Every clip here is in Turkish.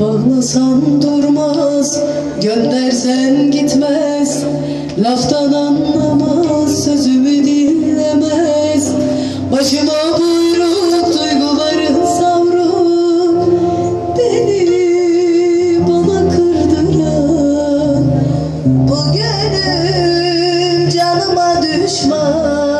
Bağlasan durmaz, göndersen gitmez. Laftan anlamaz, sözümü dinlemez. Başıma buyruk, duyguların savruk. Beni bana kırdıran Bu gönül canıma düşman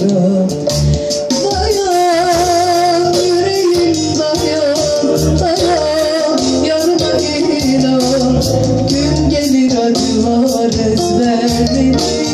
yara Dayan yüreğim dayan Dayan yanına inan Gün gelir acılar ezberlenir